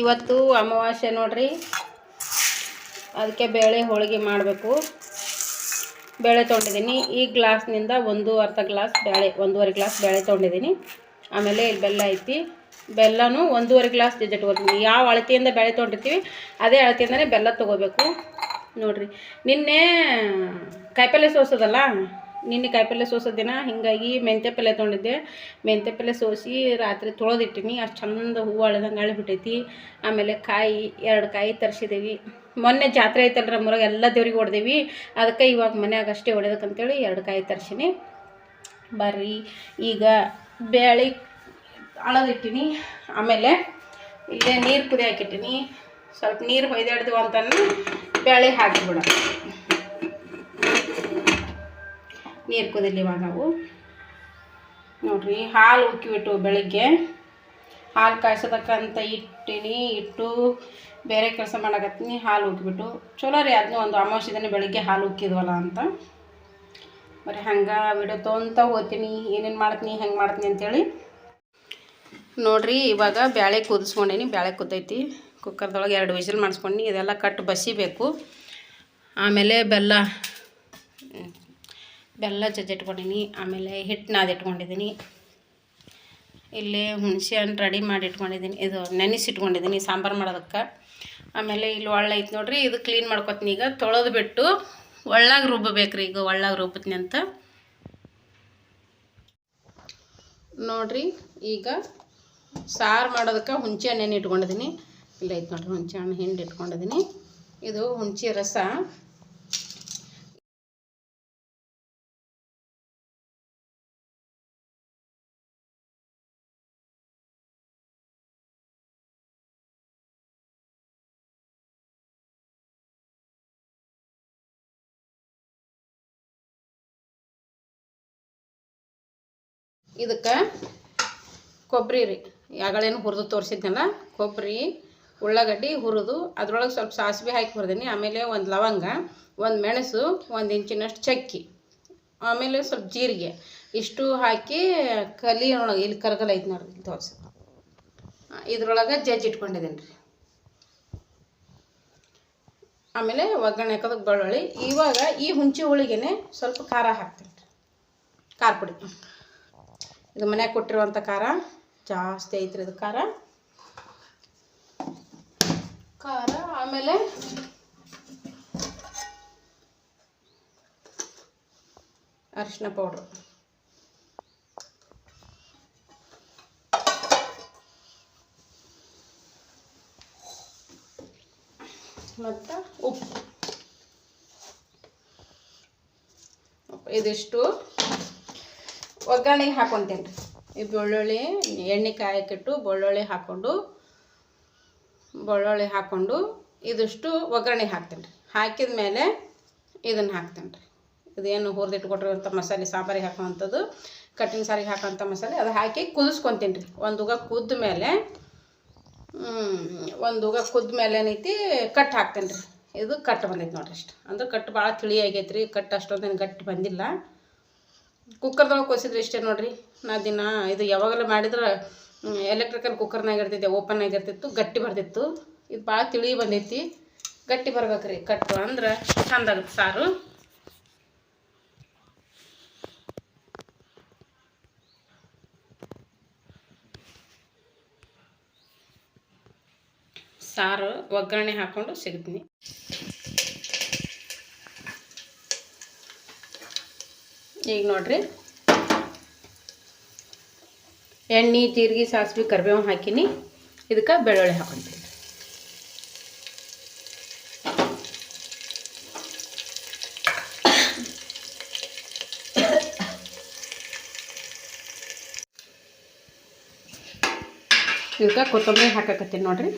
ಇವತ್ತು ಅಮಾವಾಸ್ಯೆ ನೋಡ್ರಿ. ಅದಕ್ಕೆ ಬೇಳೆ ಹೋಳಿಗೆ ಮಾಡಬೇಕು. ಬೇಳೆ ತೊಗೊಂಡಿದ್ದೀನಿ. ಈ ಗ್ಲಾಸ್ನಿಂದ ಒಂದು ಅರ್ಧ ಗ್ಲಾಸ್ ಬೇಳೆ, ಒಂದೂವರೆ ಗ್ಲಾಸ್ ಬೇಳೆ ತೊಗೊಂಡಿದ್ದೀನಿ. ಆಮೇಲೆ ಇಲ್ಲಿ ಬೆಲ್ಲ ಐತಿ. ಬೆಲ್ಲನೂ ಒಂದೂವರೆ ಗ್ಲಾಸ್ ಜಜ್ಜಿಟ್ಕೊತೀನಿ ಯಾವ ಅಳತೆಯಿಂದ ಬೇಳೆ ತೊಗೊಂಡಿರ್ತೀವಿ, ಅದೇ ಅಳತೆಯಿಂದನೇ ಬೆಲ್ಲ ತೊಗೋಬೇಕು. ನೋಡಿರಿ. ನಿನ್ನೆ ಕಾಯಿಪಲ್ಲೆ ಸೋಸೋದಲ್ಲ? ನಿನ್ನೆ ಕಾಯಿಪಲ್ಲೆ ಸೋಸೋ ದಿನ ಹೀಗಾಗಿ ಮೆಂತ್ಯ ಪಲ್ಯ ತೊಗೊಂಡಿದ್ದೆ. ಮೆಂತ್ಯ ಪಲ್ಯ ಸೋಸಿ ರಾತ್ರಿ ತೊಳೆದಿಟ್ಟಿನಿ. ಅಷ್ಟು ಚಂದ ಹೂವು ಅಳದಂಗೆ ಅಳಿಬಿಟ್ಟೈತಿ. ಆಮೇಲೆ ಕಾಯಿ, ಎರಡು ಕಾಯಿ ತರಿಸಿದ್ದೀವಿ ಮೊನ್ನೆ ಜಾತ್ರೆ ಐತಲ್ರಿ ನಮ್ಮೂರಾಗ ಎಲ್ಲ ದೇವ್ರಿಗೆ ಹೊಡೆದೇವಿ. ಅದಕ್ಕೆ ಇವಾಗ ಮನ್ಯಾಗ ಅಷ್ಟೇ ಹೊಡೆದಕ್ಕಂತೇಳಿ ಎರಡು ಕಾಯಿ ತರಿಸಿನಿ. ಬರ್ರಿ, ಈಗ ಬೇಳೆ ಅಳದಿಟ್ಟಿನಿ. ಆಮೇಲೆ ಇಲ್ಲೇ ನೀರು ಕುದಿಯಾಕಿಟ್ಟಿನಿ ಸ್ವಲ್ಪ ನೀರು ಹೊಯ್ದಾಡ್ದು ಅಂತಂದು ಬೇಳೆ ಹಾಕಿಬಿಡ ನೀರು ಕುದಿಲಿ ಇವಾಗ ನಾವು. ನೋಡ್ರಿ, ಹಾಲು ಉಕ್ಕಿಬಿಟ್ಟು ಬೆಳಗ್ಗೆ ಹಾಲು ಕಾಯ್ಸೋದಕ್ಕಂತ ಇಟ್ಟಿನಿ, ಇಟ್ಟು ಬೇರೆ ಕೆಲಸ ಮಾಡಕತ್ತೀನಿ, ಹಾಲು ಉಕ್ಕಿಬಿಟ್ಟು. ಚಲೋ ರೀ ಅದನ್ನೂ ಒಂದು ಅಮಾವಾಸ್ಯೆ ದಿನ ಬೆಳಗ್ಗೆ ಹಾಲು ಉಕ್ಕಿದ್ವಲ್ಲ ಅಂತ. ಬರೀ ಹಂಗೆ ವಿಡಿಯೋ ತೊಂತ ಹೋಗ್ತೀನಿ, ಏನೇನು ಮಾಡ್ತೀನಿ, ಹೆಂಗೆ ಮಾಡ್ತೀನಿ ಅಂತೇಳಿ. ನೋಡ್ರಿ, ಇವಾಗ ಬ್ಯಾಳೆ ಕುದಿಸ್ಕೊಂಡೀನಿ, ಬ್ಯಾಳೆ ಕುದ್ದೈತಿ. ಕುಕ್ಕರ್ದೊಳಗೆ ಎರಡು ವಿಷಲ್ ಮಾಡಿಸ್ಕೊಂಡು ಇದೆಲ್ಲ ಕಟ್ ಬಸಿಬೇಕು ಆಮೇಲೆ ಬೆಲ್ಲ ಬೆಲ್ಲ ಜಜ್ಜಿಟ್ಕೊಂಡಿನಿ, ಆಮೇಲೆ ಹಿಟ್ಟು ನಾದಿಟ್ಕೊಂಡಿದ್ದೀನಿ ಇಲ್ಲಿ ಹುಣಸೆ ಹಣ್ಣು ರೆಡಿ ಮಾಡಿ ಇಟ್ಕೊಂಡಿದ್ದೀನಿ ಇದು ನೆನೆಸಿಟ್ಕೊಂಡಿದ್ದೀನಿ ಸಾಂಬಾರು ಮಾಡೋದಕ್ಕೆ. ಆಮೇಲೆ ಇಲ್ಲಿ ಒಳ್ಳೆ ಐತೆ ನೋಡ್ರಿ, ಇದು ಕ್ಲೀನ್ ಮಾಡ್ಕೊತೀನಿ. ಈಗ ತೊಳೆದು ಬಿಟ್ಟು ಒಳ್ಳಾಗ ರುಬ್ಬಬೇಕ್ರಿ ಈಗ ಒಳ್ಳಾಗ ರುಬ್ಬತ್ನಿ ಅಂತ. ನೋಡ್ರಿ, ಈಗ ಸಾರು ಮಾಡೋದಕ್ಕೆ ಹುಣಸೆ ಹಣ್ಣು ಇಟ್ಕೊಂಡಿದ್ದೀನಿ ಇಲ್ಲ ಐತೆ ನೋಡ್ರಿ, ಹುಣಸೆ ಹಣ್ಣು ಹಿಂಡಿ ಇಟ್ಕೊಂಡಿದ್ದೀನಿ ಇದು ಹುಣಸೆ ರಸ. ಇದಕ್ಕೆ ಕೊಬ್ಬರಿ ರೀ. ಯಾಗಳೇನು ಹುರಿದು ತೋರಿಸಿದ್ನಲ್ಲ, ಕೊಬ್ಬರಿ, ಉಳ್ಳಾಗಡ್ಡಿ ಹುರಿದು, ಅದ್ರೊಳಗೆ ಸ್ವಲ್ಪ ಸಾಸಿವೆ ಹಾಕಿ ಹುರಿದೀನಿ. ಆಮೇಲೆ ಒಂದು ಲವಂಗ, ಒಂದು ಮೆಣಸು, ಒಂದು ಇಂಚಿನಷ್ಟು ಚಕ್ಕಿ. ಆಮೇಲೆ ಸ್ವಲ್ಪ ಜೀರಿಗೆ. ಇಷ್ಟು ಹಾಕಿ ಕಲಿ ಒಳಗೆ ಇಲ್ಲಿ ಕರಗಲ್ ಐತೆ ನೋಡ್ರಿ ತೋರಿಸಿ. ಇದ್ರೊಳಗೆ ಜಜ್ಜಿ ಇಟ್ಕೊಂಡಿದ್ದೀನಿ ರೀ. ಆಮೇಲೆ ಒಗ್ಗರಣೆ ಹಾಕೋದಕ್ಕೆ ಬೆಳ್ಳುಳ್ಳಿ. ಇವಾಗ ಈ ಹುಂಚಿ ಹೋಳಿಗೆನೆ ಸ್ವಲ್ಪ ಖಾರ ಹಾಕ್ತೀನಿ ರೀ. ಖಾರ ಪುಡಿ. ಇದು ಮನ್ಯಾಗ ಕೊಟ್ಟಿರುವಂಥ ಖಾರ, ಜಾಸ್ತಿ ಐತ್ರಿ ಇದು ಖಾರ. ಖಾರ ಆಮೇಲೆ ಅರಿಶಿನ ಪೌಡ್ರ್ ಮತ್ತು ಉಪ್ಪು, ಇದಿಷ್ಟು. ಒಗ್ಗರಣೆಗೆ ಹಾಕೊತೀನಿ. ರೀ ಈ ಬೆಳ್ಳುಳ್ಳಿ, ಎಣ್ಣೆ ಕಾಯಕ್ಕಿಟ್ಟು ಬೆಳ್ಳುಳ್ಳಿ ಹಾಕ್ಕೊಂಡು ಬೆಳ್ಳುಳ್ಳಿ ಹಾಕ್ಕೊಂಡು ಇದಿಷ್ಟು ಒಗ್ಗರಣೆ ಹಾಕ್ತೀನಿ. ರೀ ಹಾಕಿದ ಮೇಲೆ ಇದನ್ನು ಹಾಕ್ತೀನಿ ರೀ. ಇದೇನು ಹುರಿದಿಟ್ಕೊಟ್ಟಿರುವಂಥ ಮಸಾಲೆ, ಸಾಂಬಾರಿಗೆ ಹಾಕೋವಂಥದ್ದು, ಕಟ್ಟಿನ ಸಾರಿಗೆ ಹಾಕೋಂಥ ಮಸಾಲೆ, ಅದು ಹಾಕಿ ಕುದಿಸ್ಕೊತೀನಿ ರೀ. ಒಂದು ಉಗ ಕುದ್ದ ಮೇಲೆ ಒಂದು ಉಗ ಕುದ್ದ ಮೇಲೆ ಏನೈತಿ, ಕಟ್ ಹಾಕ್ತೀನಿ ರೀ. ಇದು ಕಟ್ ಬಂದೈತೆ ನೋಡ್ರಿ ಅಷ್ಟು. ಅಂದ್ರೆ ಕಟ್ ಭಾಳ ತಿಳಿ ಆಗೈತೆ ರೀ. ಕಟ್ ಅಷ್ಟೊಂದೇನು ಗಟ್ಟಿ ಬಂದಿಲ್ಲ. ಕುಕ್ಕರ್ದೊಳಗೆ ಕೊಸಿದ್ರೆ ಇಷ್ಟೇ ನೋಡಿರಿ. ನಾ ದಿನ ಇದು ಯಾವಾಗಲೂ ಮಾಡಿದ್ರೆ ಎಲೆಕ್ಟ್ರಿಕಲ್ ಕುಕ್ಕರ್ನಾಗ ಇರ್ತೈತೆ ಓಪನ್ ಆಗಿರ್ತಿತ್ತು ಗಟ್ಟಿ ಬರ್ತಿತ್ತು ಇದು ಭಾಳ ತಿಳಿ ಬಂದೈತಿ. ಗಟ್ಟಿ ಬರ್ಬೇಕ್ರಿ, ಕಟ್ಟು ಅಂದ್ರೆ ಚಂದ ಆಗುತ್ತೆ ಸಾರು. ಸಾರು ಒಗ್ಗರಣೆ ಹಾಕ್ಕೊಂಡು ಸಿಗ್ತೀನಿ. ಈಗ ನೋಡ್ರಿ. ಎಣ್ಣೆ ಜೀರಿಗೆ ಸಾಸಿವೆ ಕರಿಬೇವು ಹಾಕಿನಿ. ಇದಕ್ಕೆ ಬೆಳ್ಳುಳ್ಳಿ ಹಾಕೊತೀನಿ. ಇದಕ್ಕೆ ಕೊತ್ತಂಬರಿ ಹಾಕಕತ್ತೀನಿ ನೋಡ್ರಿ.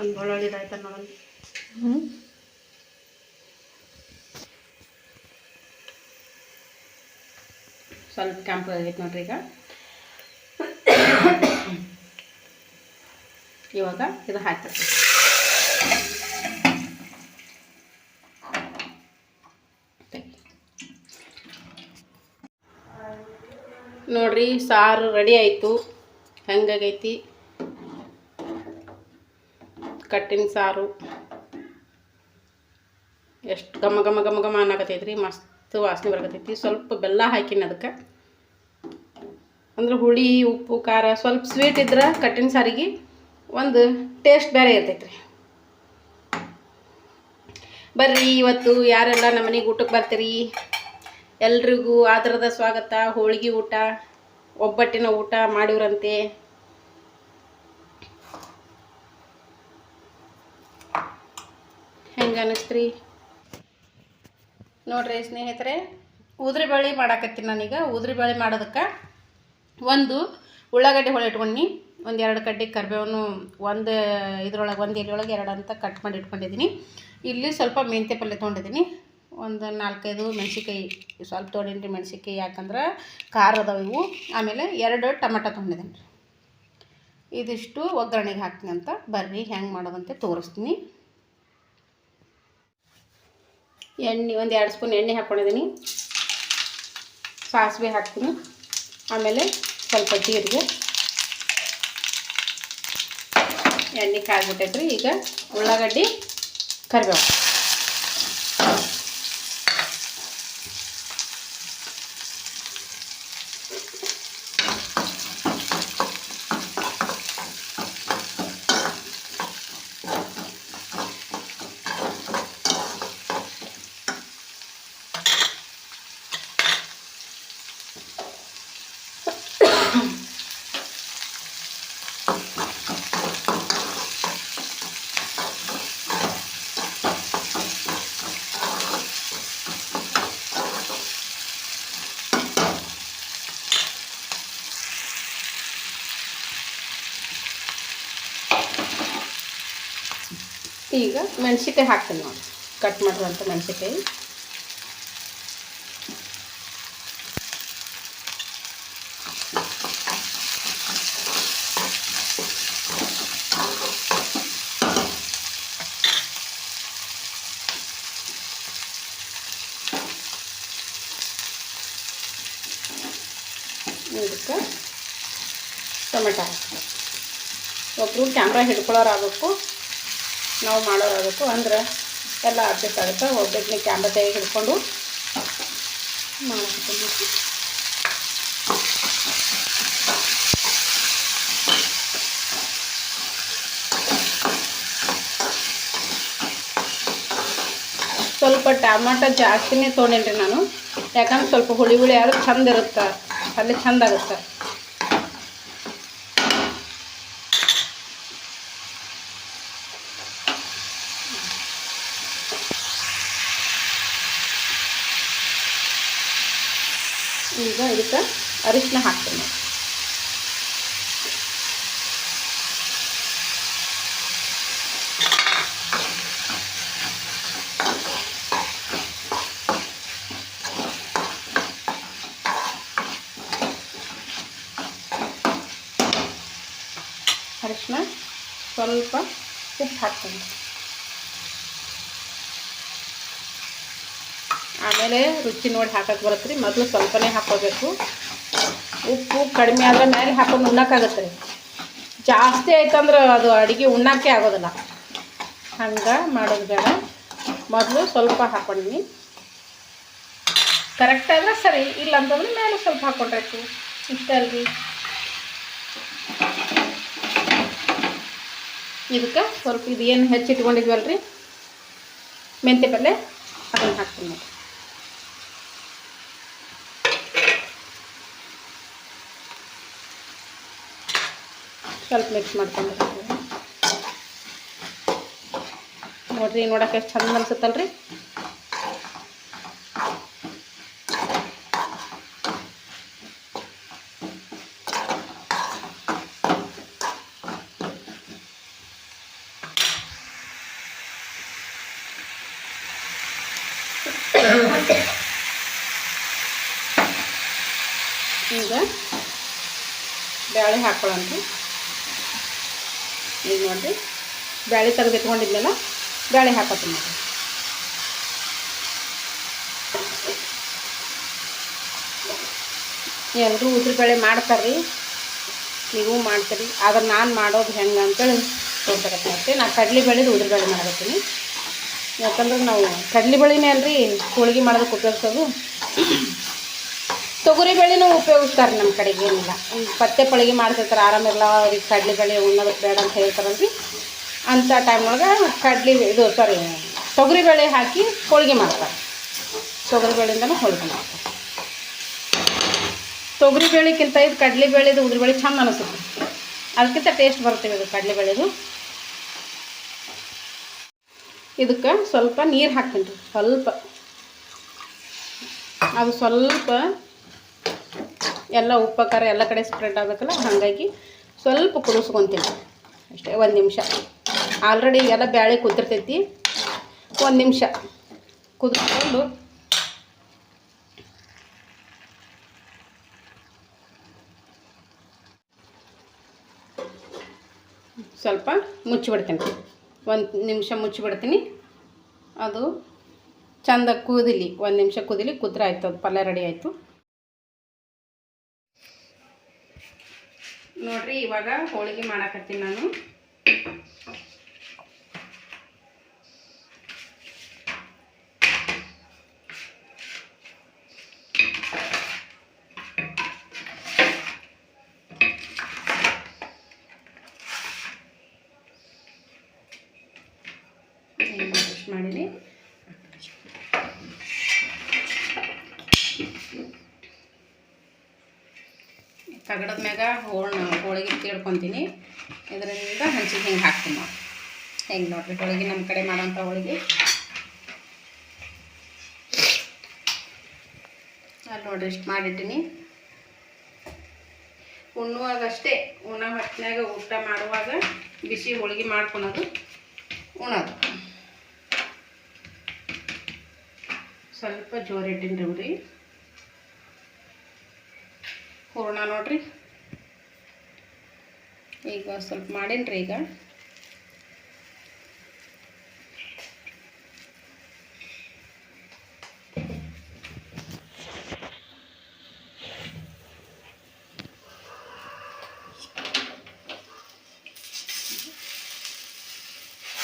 ಒಂದು ಬೆಳ್ಳುಳ್ಳಿ ಆಯ್ತ ನೋಡಿ ಹ್ಞೂ ಸ್ವಲ್ಪ ಕೆಂಪು ಆಗೈತೆ ನೋಡ್ರಿ ಈಗ. ಇವಾಗ ಇದು ಹಾಕಿ ನೋಡ್ರಿ ಸಾರು ರೆಡಿ ಆಯಿತು. ಹೆಂಗಾಗೈತಿ? ಕಟ್ಟಿನ ಸಾರು. ಎಷ್ಟು ಘಮ ಘಮ ಘಮ ಘಮ ಅನ್ನಕತ್ತೈತ್ರಿ, ಮಸ್ತ್. ವಾಸನೆ ಬರಕತ್ತೈತಿ ಸ್ವಲ್ಪ ಬೆಲ್ಲ ಹಾಕಿನಿ ಅದಕ್ಕೆ. ಅಂದ್ರೆ ಹುಳಿ, ಉಪ್ಪು, ಖಾರ ಸ್ವಲ್ಪ ಸ್ವೀಟ್ ಇದ್ರೆ ಕಟ್ಟಿನ ಸಾರಿಗೆ ಒಂದು ಟೇಸ್ಟ್ ಬೇರೆ ಇರ್ತೈತ್ರಿ. ಬರ್ರಿ ಇವತ್ತು ಯಾರೆಲ್ಲ ನಮ್ಮ ಮನೆಗೆ ಊಟಕ್ಕೆ ಬರ್ತೀರಿ? ಎಲ್ರಿಗೂ ಆದ್ರದ ಸ್ವಾಗತ. ಹೋಳಿಗೆ ಊಟ, ಒಬ್ಬಟ್ಟಿನ ಊಟ ಮಾಡಿವ್ರಂತೆ. ಹೆಂಗೆ ನೋಡ್ರಿ ಸ್ನೇಹಿತರೆ, ಉದ್ರಿ ಬೇಳೆ ಮಾಡಾಕತ್ತೀನಿ ನಾನೀಗ. ಉದ್ರಿ ಮಾಡೋದಕ್ಕೆ ಒಂದು ಉಳ್ಳಾಗಡ್ಡಿ ಹೊಳೆ ಇಟ್ಕೊಂಡು ಒಂದು ಎರಡು ಕಡ್ಡಿ ಕರಿಬೇವನ್ನು ಒಂದು ಇದ್ರೊಳಗೆ, ಒಂದು ಎಲೆಯೊಳಗೆ ಎರಡು ಅಂತ ಕಟ್ ಮಾಡಿ ಇಟ್ಕೊಂಡಿದ್ದೀನಿ ಇಲ್ಲಿ ಸ್ವಲ್ಪ ಮೆಂತ್ಯ ಪಲ್ಯ ತೊಗೊಂಡಿದ್ದೀನಿ ಒಂದು ನಾಲ್ಕೈದು ಮೆಣಸಿನ್ಕಾಯಿ, ಸ್ವಲ್ಪ ತೊಗೊಂಡಿನಿ ಮೆಣಸಿನ್ಕಾಯಿ, ಯಾಕಂದ್ರೆ ಖಾರ ಅದಾವೆ ಇವು. ಆಮೇಲೆ ಎರಡು ಟೊಮೆಟೊ ತೊಗೊಂಡಿದ್ದೀನಿ ರೀ ಇದಿಷ್ಟು ಒಗ್ಗರಣೆಗೆ ಹಾಕ್ತೀನಿ ಅಂತ. ಬರ್ರಿ, ಹೆಂಗೆ ಮಾಡೋದಂತೆ ತೋರಿಸ್ತೀನಿ. ಎಣ್ಣೆ, ಒಂದು ಎರಡು ಸ್ಪೂನ್ ಎಣ್ಣೆ ಹಾಕ್ಕೊಂಡಿದ್ದೀನಿ ಸಾಸಿವೆ ಹಾಕ್ತೀನಿ. ಆಮೇಲೆ ಸ್ವಲ್ಪ ಜೀರಿಗೆ. ಎಣ್ಣೆ ಕಾಯ್ಬಿಟ್ಟೈತ್ರಿ ಈಗ ಉಳ್ಳಾಗಡ್ಡಿ, ಕರಿಬೇವು. ಈಗ ಮೆಣಸಿನ್ಕಾಯಿ ಹಾಕ್ತೀನಿ ನೋಡಿ. ಕಟ್ ಮಾಡಿರುವಂಥ ಮೆಣಸಿನ್ಕಾಯಿ. ಇದಕ್ಕೆ ಟೊಮೆಟೊ ಹಾಕ್ಬೇಕು ಒಬ್ಬರು ಕ್ಯಾಮ್ರಾ ಹಿಡ್ಕೊಳ್ಳೋರು ಆಗಬೇಕು ನಾವು ಮಾಡೋರಾಗಬೇಕು ಅಂದ್ರೆ ಎಲ್ಲ ಅಡ್ಜಸ್ಟ್ ಆಗುತ್ತೆ ಒಬ್ಬೊಬ್ಬನೇ ಕ್ಯಾಮ್ರಾ ತೆಗೆ ಹಿಡ್ಕೊಂಡು ಮಾಡಿ ಸ್ವಲ್ಪ ಟಮಾಟ ಜಾಸ್ತಿನೇ ತೊಗೊಂಡೇನಿ ನಾನು. ಯಾಕಂದ್ರೆ ಸ್ವಲ್ಪ ಹುಳಿ ಹುಳಿ ಆದ್ರೆ ಚಂದ ಇರುತ್ತೆ. ಅಲ್ಲಿ ಚಂದ ಆಗುತ್ತೆ. ಈಗ ಇದಕ್ಕೆ ಅರಿಶಿನ ಹಾಕ್ತೀನಿ ನೋಡಿ. ಅರಿಶಿನ ಸ್ವಲ್ಪ ಉಪ್ಪು ಹಾಕ್ತೀನಿ ಆಮೇಲೆ ರುಚಿ ನೋಡಿ ಹಾಕಕ್ಕೆ ಬರುತ್ತೆ ರೀ ಮೊದಲು ಸ್ವಲ್ಪನೇ ಹಾಕೋಬೇಕು. ಉಪ್ಪು ಕಡಿಮೆ ಆದ್ರೆ ಮೇಲೆ ಹಾಕೊಂಡು ಉಣ್ಣಕ್ಕಾಗತ್ತೆ. ರೀ ಜಾಸ್ತಿ ಆಯ್ತಂದ್ರೆ ಅದು ಅಡುಗೆ ಉಣ್ಣಕ್ಕೆ ಆಗೋದಿಲ್ಲ. ಹಂಗೆ ಮಾಡೋದು ಬೇಡ. ಮೊದಲು ಸ್ವಲ್ಪ ಹಾಕೊಂಡ್ವಿ. ಕರೆಕ್ಟ್ ಆದರೆ ಸರಿ. ಇಲ್ಲ ಅಂತಂದ್ರೆ ಮೇಲೆ ಸ್ವಲ್ಪ ಹಾಕ್ಕೊಂಡ್ರಾಯ್ತು ಇಷ್ಟ ಅಲ್ರಿ ಇದಕ್ಕೆ ಸ್ವಲ್ಪ ಇದು ಏನು ಹೆಚ್ಚಿಟ್ಕೊಂಡಿದ್ವಲ್ರಿ? ಮೆಂತೆ ಪಲ್ಯ ಅದನ್ನು ಹಾಕ್ತೀನಿ ಸ್ವಲ್ಪ ಮಿಕ್ಸ್ ಮಾಡ್ಕೊಂಡು ನೋಡ್ರಿ ನೋಡಕ್ಕೆ ಎಷ್ಟು ಚಂದ ಅನ್ಸುತ್ತಲ್ರಿ? ಈಗ ಬ್ಯಾಳೆ ಹಾಕೊಳ್ಳೋಣ ಈಗ ನೋಡಿರಿ. ಬ್ಯಾಳೆ ತೆಗೆದು ಇಟ್ಕೊಂಡಿದ್ನಲ್ಲ, ಬ್ಯಾಳೆ ಹಾಕೋತೀನಿ ನೋಡಿರಿ ಎಲ್ಲರೂ ಉದ್ರ ಬೇಳೆ ಮಾಡ್ತಾರೆ ರೀ ನೀವು ಮಾಡ್ತೀರಿ. ಆದ್ರೆ ನಾನು ಮಾಡೋದು ಹೆಂಗೆ ಅಂತೇಳಿ ತೋರ್ಸಕತ್ತೆ ನಾನು ಕಡ್ಲೆ ಬೇಳೆದು ಉದ್ರ ಬೇಳೆ ಮಾಡಕತ್ತೀನಿ ಯಾಕಂದ್ರೆ ನಾವು ಕಡ್ಲೆ ಬೇಳೆನೇ ಅಲ್ರಿ, ಹೋಳಿಗೆ ಮಾಡೋದಕ್ಕೆ ಉಪಯೋಗಿಸೋದು. ತೊಗರಿ ಬೇಳೆನೂ ಉಪಯೋಗಿಸ್ತಾರೆ ನಮ್ಮ ಕಡೆಗೆ ಏನಿಲ್ಲ. ಪತ್ತೆ ಪಳಗಿ ಮಾಡ್ತಿರ್ತಾರೆ ಆರಾಮಿರಲ್ಲ ಅವ್ರಿಗೆ ಕಡ್ಲೆ ಬೇಳೆ ಉಣ್ಣೋದಕ್ಕೆ ಬೇಡ ಅಂತ ಹೇಳ್ತಾರಲ್ರಿ. ಅಂಥ ಟೈಮ್ನೊಳಗೆ ಕಡ್ಲೆ ಇದು ಸಾರಿ ತೊಗರಿ ಬೇಳೆ ಹಾಕಿ ಹೋಳಿಗೆ ಮಾಡ್ತಾರೆ. ತೊಗರಿ ಬೇಳೆಯಿಂದನೂ ಹೋಳಿಗೆ ಮಾಡ್ತಾರೆ. ತೊಗರಿ ಬೇಳೆಕ್ಕಿಂತ ಇದು ಕಡಲೆ ಬೇಳೆದು ಉದ್ರಿ ಬೇಳೆ ಚೆಂದ ಅನಿಸುತ್ತೆ. ಅದಕ್ಕಿಂತ ಟೇಸ್ಟ್ ಬರ್ತೀವಿ ಇದು ಕಡಲೆ ಬೇಳೆದು. ಇದಕ್ಕೆ ಸ್ವಲ್ಪ ನೀರು ಹಾಕ್ತೀನಿ ಸ್ವಲ್ಪ. ಅದು ಸ್ವಲ್ಪ ಎಲ್ಲ ಉಪ್ಪು, ಖಾರ ಎಲ್ಲ ಕಡೆ ಸ್ಪ್ರೆಡ್ ಆಗಬೇಕಲ್ಲ ಹಾಗಾಗಿ ಸ್ವಲ್ಪ ಕುದಿಸ್ಕೊತೀನಿ. ಅಷ್ಟೇ, ಒಂದು ನಿಮಿಷ. ಆಲ್ರೆಡಿ ಎಲ್ಲ ಬ್ಯಾಳೆ ಕುದಿರ್ತೈತಿ. ಒಂದು ನಿಮಿಷ. ಕುದಿಸ್ಕೊಂಡು ಸ್ವಲ್ಪ ಮುಚ್ಚಿಬಿಡ್ತೀನಿ. ಒಂದು ನಿಮಿಷ ಮುಚ್ಚಿಬಿಡ್ತೀನಿ. ಅದು ಚಂದ ಕುದಿಲಿ, ಒಂದು ನಿಮಿಷ ಕುದಿಲಿ, ಕುದ್ರೆ ಆಯ್ತು, ಅದು ಪಲ್ಯ ರೆಡಿ ಆಯಿತು. ನೋಡ್ರಿ ಇವಾಗ ಹೋಳಿಗೆ ಮಾಡಕತ್ತೀನಿ ನಾನು. ಮಾಡಿನಿ ತಗಡದ ಮ್ಯಾಗ ಹೋಳ್ನ ಹೋಳಿಗೆ ಕೇಳ್ಕೊತೀನಿ ಇದರಿಂದ ಹಂಚಿಗೆ ಹಿಂಗೆ ಹಾಕ್ತೀನಿ ನಾವು ಹೆಂಗೆ ನೋಡ್ರಿ, ಹೋಳಿಗೆ ನಮ್ಮ ಕಡೆ ಮಾಡೋಂಥ ಹೋಳಿಗೆ. ಅಲ್ಲಿ ನೋಡ್ರಿ ಇಷ್ಟು ಮಾಡಿಟ್ಟಿನಿ. ಉಣ್ಣುವಾಗಷ್ಟೇ ಉಣ ಹೊತ್ತಿನಾಗ ಊಟ ಮಾಡುವಾಗ ಬಿಸಿ ಹೋಳಿಗೆ ಮಾಡ್ಕೊಳೋದು ಉಣೋದು. ಸ್ವಲ್ಪ ಜೋರಿಟ್ಟಿನಿ ರೀ ಹೂರ್ಣ ನೋಡ್ರಿ. ಈಗ ಸ್ವಲ್ಪ ಮಾಡೀನಿ ರೀ ಈಗ.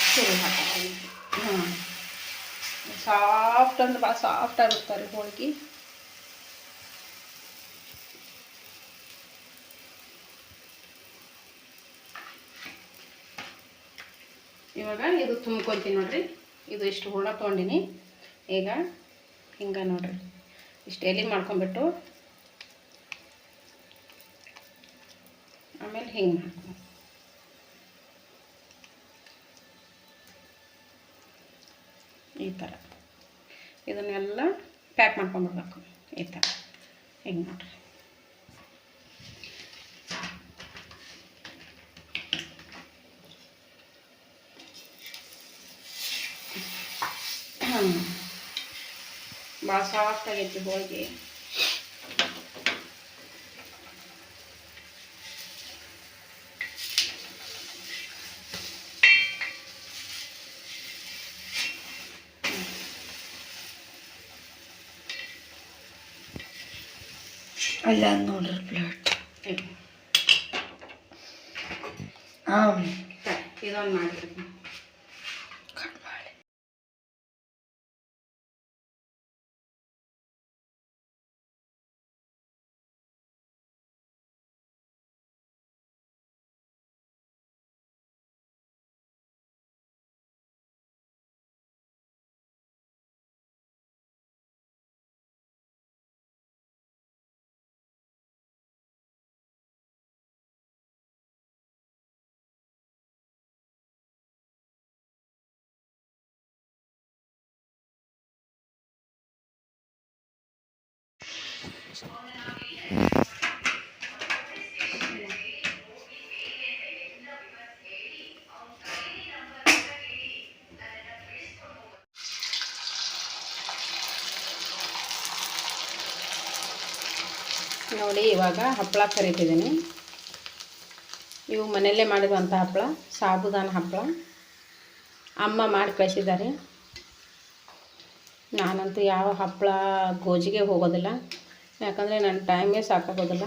ಸರಿ ಹಾಕ್ತೀನಿ. ಹಾಂ ಸಾಫ್ಟ್ ಅಂದ್ರೆ ಭಾಳ ಸಾಫ್ಟ್ ಆಗಿರ್ತಾರೆ ಹೋಳಿಗೆ. ಇವಾಗ ಇದು ತುಂಬ್ಕೊತೀನಿ ನೋಡ್ರಿ. ಇದು ಇಷ್ಟು ಹೂರ್ಣ ತೊಗೊಂಡಿನಿ. ಈಗ ಹಿಂಗೆ ನೋಡ್ರಿ. ಇಷ್ಟು ಎಲೆ ಮಾಡ್ಕೊಂಬಿಟ್ಟು ಆಮೇಲೆ ಹಿಂಗೆ ಮಾಡ್ಕೊಂಡು ಈ ಥರ ಇದನ್ನೆಲ್ಲ ಪ್ಯಾಕ್ ಮಾಡ್ಕೊಂಬಿಡ್ಬೇಕು ಈ ಥರ ಹಿಂಗೆ ನೋಡ್ರಿ. ಭಾಳ ಸಾಫ್ಟ್ ಆಗೈತಿ ಹೋಳಿಗೆ ಅಲ್ಲ ನೋಡ್ರಿ ಪ್ಲೇಟ್ ಹಾಂ ಇದೊಂದು ಮಾಡಿರ್ತೀನಿ ನೋಡಿ, ಇವಾಗ ಹಪ್ಪಳ ಕರಿತಿದ್ದೀನಿ. ಇವು ಮನೆಯಲ್ಲೇ ಮಾಡಿದಂಥ ಹಪ್ಪಳ ಸಾಬುದಾನ ಹಪ್ಪಳ ಅಮ್ಮ ಮಾಡಿ ಕಳಿಸಿದ್ದಾರೆ. ನಾನಂತೂ ಯಾವ ಹಪ್ಪಳ ಗೋಜಿಗೆ ಹೋಗೋದಿಲ್ಲ. ಯಾಕಂದರೆ ನನ್ನ ಟೈಮೇ ಸಾಕಾಗೋದಲ್ಲ.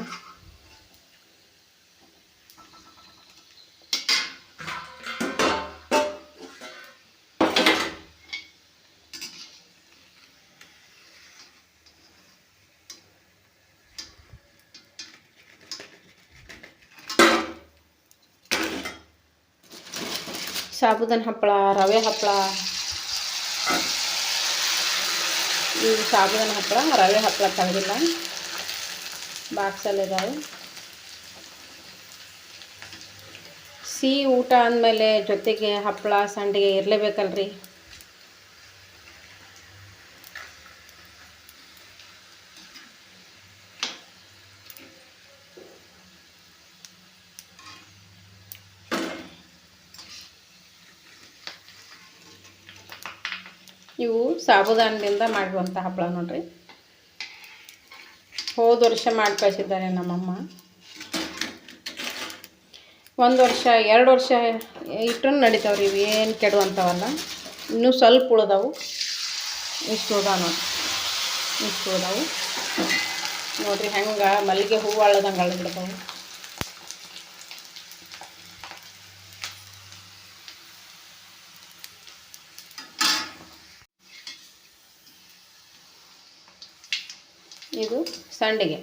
ಸಾಬುದನ ಹಪ್ಪಳ ರವೆ ಹಪ್ಪಳ. ಇವು ಸಾಬುದಾನ ಹಪ್ಪಳ ರವೆ ಹಪ್ಪಳ ತೆಗೆದಿಲ್ಲ ಬಾಕ್ಸಲ್ಲಿದ್ದಾವೆ ಸಿಹಿ ಊಟ ಅಂದಮೇಲೆ ಜೊತೆಗೆ ಹಪ್ಪಳ ಸಂಡಿಗೆ ಇರಲೇಬೇಕಲ್ರಿ ಇವು ಸಾಬುದಾನದಿಂದ ಮಾಡಿರುವಂಥ ಹಪ್ಪಳ ನೋಡ್ರಿ. ಹೋದ ವರ್ಷ ಮಾಡಿ ಕಳಿಸಿದ್ದಾರೆ ನಮ್ಮಮ್ಮ. ಒಂದು ವರ್ಷ, ಎರಡು ವರ್ಷ ಇಟ್ಟು ನಡೀತಾವ್ರಿ, ಇವು ಏನು ಕೆಡುವಂಥವಲ್ಲ ಇನ್ನೂ ಸ್ವಲ್ಪ ಉಳ್ದವು. ಇಷ್ಟು ಉಳ್ದಾವ ನೋಡಿ ಇಷ್ಟು ಉಳ್ದವು. ನೋಡ್ರಿ ಹೆಂಗೆ ಮಲ್ಲಿಗೆ ಹೂವು ಅಳ್ಳದಂಗೆ ಅಳ್ಳಬಿಡ್ತಾವೆ ಇದು ಸಂಡಿಗೆ.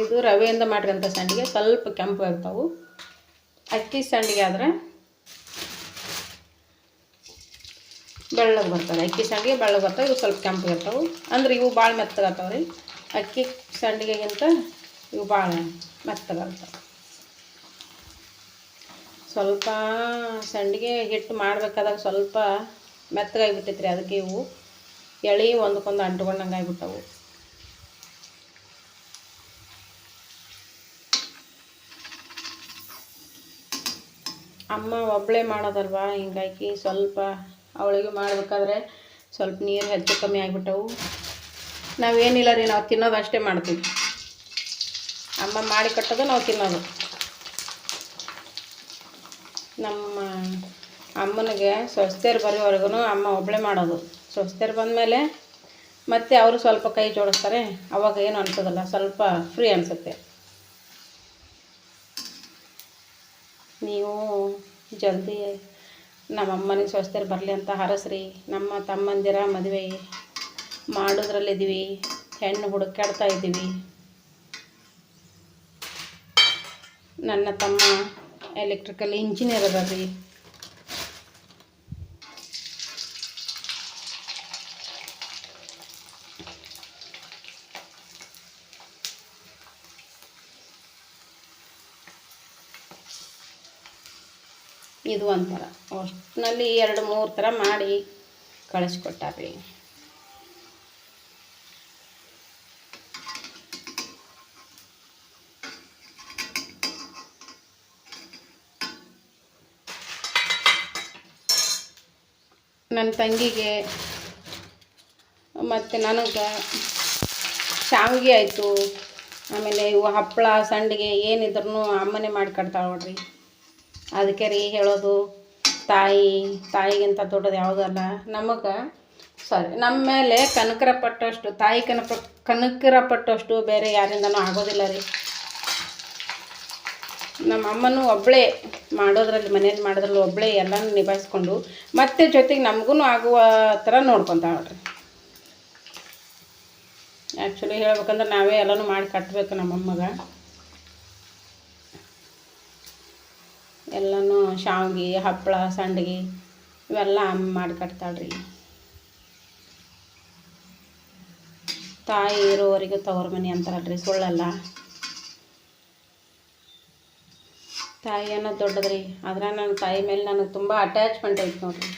ಇದು ರವೆಯಿಂದ ಮಾಡಿರೋಂಥ ಸಂಡಿಗೆ. ಸ್ವಲ್ಪ ಕೆಂಪು ಇರ್ತಾವೆ. ಅಕ್ಕಿ ಸಂಡಿಗೆ ಆದರೆ ಬೆಳ್ಳಗೆ ಬರ್ತವೆ. ಅಕ್ಕಿ ಸಂಡಿಗೆ ಬೆಳ್ಳಗೆ ಬರ್ತಾವೆ. ಇವು ಸ್ವಲ್ಪ ಕೆಂಪು ಇರ್ತಾವೆ. ಅಂದ್ರೆ ಇವು ಭಾಳ ಮೆತ್ತಗಾಗ್ತಾವೆ ರೀ. ಅಕ್ಕಿ ಸಂಡಿಗೆಗಿಂತ ಇವು ಭಾಳ ಮೆತ್ತಗಾಗ್ತಾವೆ ಸ್ವಲ್ಪ ಸಂಡಿಗೆ ಹಿಟ್ಟು ಮಾಡ್ಬೇಕಾದಾಗ ಸ್ವಲ್ಪ ಮೆತ್ತಗಾಗಿಬಿಟ್ಟೈತೆ ರೀ ಅದಕ್ಕೆ ಇವು. ಎಳೆ ಒಂದಕ್ಕೊಂದು ಅಂಟ್ಕೊಂಡಂಗೆ ಆಗಿಬಿಟ್ಟವು. ಅಮ್ಮ ಒಬ್ಬಳೇ ಮಾಡೋದಲ್ವಾ? ಹಿಂಗಾಗಿ ಸ್ವಲ್ಪ ಅವಳಿಗೆ ಮಾಡಬೇಕಾದ್ರೆ ಸ್ವಲ್ಪ ನೀರು ಹೆಚ್ಚು ಕಮ್ಮಿ ಆಗಿಬಿಟ್ಟವು. ನಾವೇನಿಲ್ಲ ರೀ, ನಾವು ತಿನ್ನೋದು ಅಷ್ಟೇ ಮಾಡ್ತೀವಿ. ಅಮ್ಮ ಮಾಡಿ ಕಟ್ಟೋದು, ನಾವು ತಿನ್ನೋದು. ನಮ್ಮ ಅಮ್ಮನಿಗೆ ಸ್ವಸ್ಥರು ಬರೋವರೆಗೂ ಅಮ್ಮ ಒಬ್ಬಳೇ ಮಾಡೋದು. ಸ್ವಸ್ಥರು ಬಂದಮೇಲೆ ಮತ್ತೆ ಅವರು ಸ್ವಲ್ಪ ಕೈ ಜೋಡಿಸ್ತಾರೆ. ಅವಾಗ ಏನು ಅನ್ಸೋದಿಲ್ಲ. ಸ್ವಲ್ಪ ಫ್ರೀ ಅನಿಸುತ್ತೆ. ನೀವು ಜಲ್ದಿ ನಮ್ಮ ಅಮ್ಮನಿಗೆ ಸ್ವಸ್ಥರು ಬರಲಿ ಅಂತ ಹರಸ್ರಿ. ನಮ್ಮ ತಮ್ಮಂದಿರ ಮದುವೆ ಮಾಡೋದ್ರಲ್ಲಿದ್ದೀವಿ. ಹೆಣ್ಣು ಹುಡುಕಾಡ್ತಾ ಇದ್ದೀವಿ. ನನ್ನ ತಮ್ಮ ಎಲೆಕ್ಟ್ರಿಕಲ್ ಇಂಜಿನಿಯರ್ ಅದ ಇದು ಒಂಥರ ಒಟ್ಟಿನಲ್ಲಿ ಎರಡು ಮೂರು ಥರ ಮಾಡಿ ಕಳಿಸ್ಕೊಟ್ಟಾರ್ರಿ. ನನ್ನ ತಂಗಿಗೆ ಮತ್ತು ನನಗೆ ಶಾವಿಗೆ ಆಯಿತು. ಆಮೇಲೆ ಇವು ಹಪ್ಪಳ ಸಂಡಿಗೆ ಏನಿದ್ರೂ ಅಮ್ಮನೇ ಮಾಡಿ ಕೊಡ್ತಾಳೆ ನೋಡ್ರಿ. ಅದಕ್ಕೆ ರೀ ಹೇಳೋದು, ತಾಯಿ, ತಾಯಿಗಿಂತ ದೊಡ್ಡದು ಯಾವುದಲ್ಲ, ನಮಗೆ ಸಾರಿ ನಮ್ಮ ಮೇಲೆ ಕನಕರ ಪಟ್ಟಷ್ಟು, ತಾಯಿ ಕನಪ ಕನಕರ ಪಟ್ಟಷ್ಟು ಬೇರೆ ಯಾರಿಂದನೂ ಆಗೋದಿಲ್ಲ ರೀ. ನಮ್ಮ ಅಮ್ಮನೂ ಒಬ್ಬಳೇ ಮಾಡೋದ್ರಲ್ಲಿ, ಮನೇಲಿ ಮಾಡೋದ್ರಲ್ಲಿ ಒಬ್ಬಳೇ ಎಲ್ಲನೂ ನಿಭಾಯಿಸ್ಕೊಂಡು, ಮತ್ತೆ ಜೊತೆಗೆ ನಮಗೂ ಆಗುವ ಥರ ನೋಡ್ಕೊತಾಳೆ ರೀ ಆ್ಯಕ್ಚುಲಿ ಹೇಳ್ಬೇಕಂದ್ರೆ ನಾವೇ ಎಲ್ಲನೂ ಮಾಡಿ ಕಟ್ಟಬೇಕು ನಮ್ಮಮ್ಮಗೆ ಎಲ್ಲನೂ ಶಾವ್ಗೆ, ಹಪ್ಪಳ, ಸಂಡಿಗೆ ಇವೆಲ್ಲ ಅಮ್ಮ ಮಾಡಿ ಕಟ್ತಾಳೆ ರೀ ತಾಯಿ ಇರೋವರೆಗೂ ತವ್ರ ಮನೆ ಅಂತಾರಲ್ರಿ ಸುಳ್ಳಲ್ಲ. ತಾಯಿ ಅನ್ನೋದು ರೀ ಆದ್ರೆ ನನ್ನ ತಾಯಿ ಮೇಲೆ ನನಗೆ ತುಂಬ ಅಟ್ಯಾಚ್ಮೆಂಟ್ ಐತೆ ನೋಡ್ರಿ.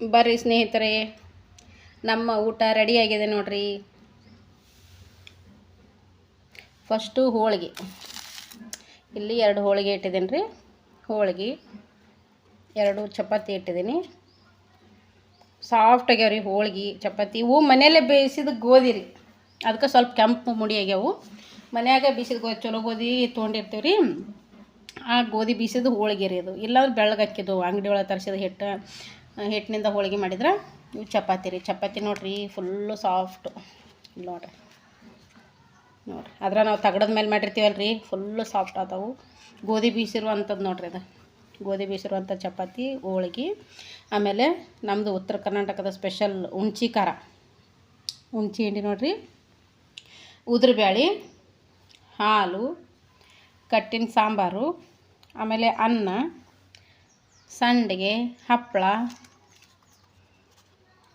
ಬರ್ರಿ ಸ್ನೇಹಿತರೆ, ನಮ್ಮ ಊಟ ರೆಡಿಯಾಗಿದೆ ನೋಡ್ರಿ. ಫಸ್ಟು ಹೋಳಿಗೆ. ಇಲ್ಲಿ ಎರಡು ಹೋಳಿಗೆ ಇಟ್ಟಿದ್ದೀನಿ ರೀ. ಹೋಳಿಗೆ, ಎರಡು ಚಪಾತಿ ಇಟ್ಟಿದ್ದೀನಿ. ಸಾಫ್ಟ್ ಆಗ್ಯಾವ ರೀ ಹೋಳಿಗೆ, ಚಪಾತಿ. ಇವು ಮನೆಯಲ್ಲೇ ಬೇಯಿಸಿದ ಗೋಧಿ ರೀ. ಅದಕ್ಕೆ ಸ್ವಲ್ಪ ಕೆಂಪು ಮುಡಿ ಆಗ್ಯಾವು. ಮನೆಯಾಗ ಬೀಸಿದ ಗೋಧಿ, ಚಲೋ ಗೋಧಿ ತೊಗೊಂಡಿರ್ತೀವಿ ರೀ. ಆ ಗೋಧಿ ಬೀಸಿದ ಹೋಳಿಗೆ ರೀ ಅದು. ಇಲ್ಲಾಂದ್ರೆ ಬೆಳ್ಳಗೆ ಹಾಕಿದ್ದು ಅಂಗಡಿ ಒಳಗೆ ತರಿಸಿದ ಹಿಟ್ಟು, ಹಿಟ್ಟಿನಿಂದ ಹೋಳಿಗೆ ಮಾಡಿದ್ರೆ ಇವು ಚಪಾತಿ ರೀ. ಚಪಾತಿ ನೋಡಿರಿ, ಫುಲ್ಲು ಸಾಫ್ಟು. ನೋಡ್ರಿ. ನೋಡ್ರಿ. ಅದ್ರ ನಾವು ತಗಡದ ಮೇಲೆ ಮಾಡಿರ್ತೀವಲ್ಲ ರೀ ಫುಲ್ಲು ಸಾಫ್ಟ್ ಆತವು ಗೋಧಿ ಬೀಸಿರುವಂಥದ್ದು ನೋಡ್ರಿ ಅದು. ಗೋಧಿ ಬೀಸಿರುವಂಥ ಚಪಾತಿ, ಹೋಳಿಗೆ, ಆಮೇಲೆ ನಮ್ಮದು ಉತ್ತರ ಕರ್ನಾಟಕದ ಸ್ಪೆಷಲ್ ಹುಣ್ಚಿ ಖಾರ. ಹುಣ್ಚಿ ಹಿಂಡಿ ನೋಡ್ರಿ. ಉದ್ರಬೇಳೆ ಹಾಲು, ಕಟ್ಟಿನ ಸಾಂಬಾರು, ಆಮೇಲೆ ಅನ್ನ, ಸಂಡಿಗೆ ಹಪ್ಪಳ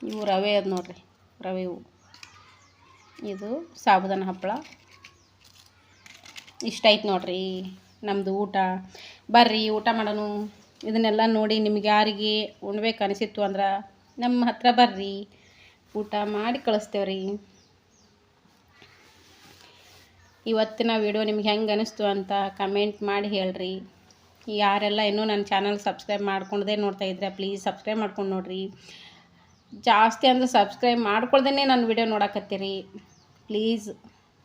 ಇವು ರವೆ ಅದು ನೋಡಿರಿ, ರವೆ ಇದು ಸಾಬುದಾನ ಹಪ್ಪಳ ಇಷ್ಟ ಐತೆ ನೋಡ್ರಿ ನಮ್ಮದು ಊಟ. ಬರ್ರಿ, ಊಟ ಮಾಡೋಣ. ಇದನ್ನೆಲ್ಲ ನೋಡಿ ನಿಮ್ಗೆ ಯಾರಿಗೆ ಉಣ್ಬೇಕು ಅನಿಸಿತ್ತು ಅಂದ್ರೆ ನಮ್ಮ ಹತ್ರ ಬರ್ರಿ. ಊಟ ಮಾಡಿ ಕಳಿಸ್ತೇವ್ರಿ. ಇವತ್ತಿನ ವಿಡಿಯೋ ನಿಮ್ಗೆ ಹೆಂಗೆ ಅನಿಸ್ತು ಅಂತ ಕಮೆಂಟ್ ಮಾಡಿ ಹೇಳ್ರಿ. ಯಾರೆಲ್ಲ ಇನ್ನೂ ನನ್ನ ಚಾನಲ್ ಸಬ್ಸ್ಕ್ರೈಬ್ ಮಾಡ್ಕೊಂಡೇ ನೋಡ್ತಾ ಇದ್ರೆ ಪ್ಲೀಸ್ ಸಬ್ಸ್ಕ್ರೈಬ್ ಮಾಡ್ಕೊಂಡು ನೋಡ್ರಿ. ಜಾಸ್ತಿ ಅಂದ್ರೆ ಸಬ್ಸ್ಕ್ರೈಬ್ ಮಾಡ್ಕೊಳ್ದೇ ನನ್ನ ವಿಡಿಯೋ ನೋಡಕತ್ತೀರಿ. ಪ್ಲೀಸ್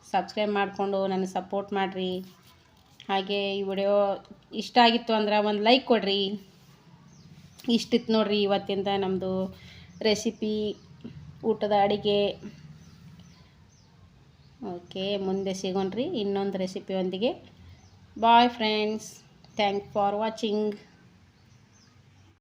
ಸಬ್ಸ್ಕ್ರೈಬ್ ಮಾಡಿಕೊಂಡು ನನಗೆ ಸಪೋರ್ಟ್ ಮಾಡಿರಿ. ಹಾಗೆ ಈ ವಿಡಿಯೋ ಇಷ್ಟ ಆಗಿತ್ತು ಅಂದ್ರೆ ಒಂದು ಲೈಕ್ ಕೊಡಿರಿ. ಇಷ್ಟಿತ್ತು ನೋಡ್ರಿ ಇವತ್ತಿಂದ ನಮ್ಮದು ರೆಸಿಪಿ ಊಟದ ಅಡುಗೆ. ಓಕೆ, ಮುಂದೆ ಸಿಗೋಣ್ರಿ ಇನ್ನೊಂದು ರೆಸಿಪಿಯೊಂದಿಗೆ. Bye friends thank for watching